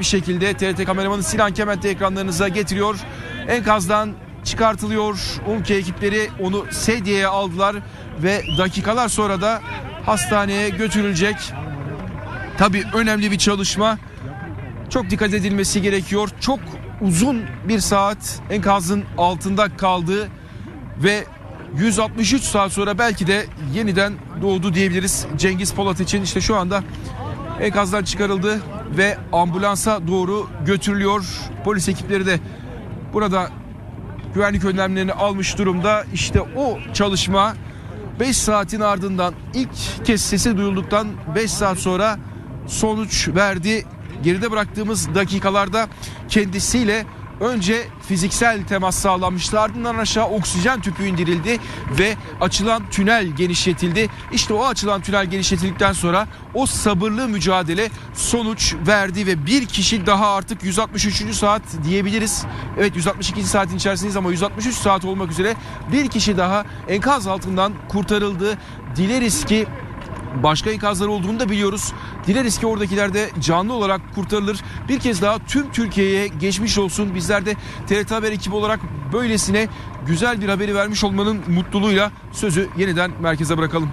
bir şekilde TRT kameramanı Sinan Kement de ekranlarınıza getiriyor. Enkazdan çıkartılıyor. UMKE ekipleri onu sedyeye aldılar ve dakikalar sonra da hastaneye götürülecek. Tabii önemli bir çalışma. Çok dikkat edilmesi gerekiyor. Çok uzun bir saat enkazın altında kaldı ve 163 saat sonra belki de yeniden doğdu diyebiliriz Cengiz Polat için. İşte şu anda enkazdan çıkarıldı ve ambulansa doğru götürülüyor. Polis ekipleri de burada güvenlik önlemlerini almış durumda. İşte o çalışma 5 saatin ardından ilk kez sesi duyulduktan 5 saat sonra sonuç verdi. Geride bıraktığımız dakikalarda kendisiyle önce fiziksel temas sağlanmıştı. Ardından aşağı oksijen tüpü indirildi ve açılan tünel genişletildi. İşte o açılan tünel genişletildikten sonra o sabırlı mücadele sonuç verdi ve bir kişi daha artık 163. saat diyebiliriz. Evet 162. saatin içerisindeyiz ama 163 saat olmak üzere bir kişi daha enkaz altından kurtarıldı. Dileriz ki başka enkazlar olduğunu da biliyoruz. Dileriz ki oradakiler de canlı olarak kurtarılır. Bir kez daha tüm Türkiye'ye geçmiş olsun. Bizler de TRT Haber ekibi olarak böylesine güzel bir haberi vermiş olmanın mutluluğuyla sözü yeniden merkeze bırakalım.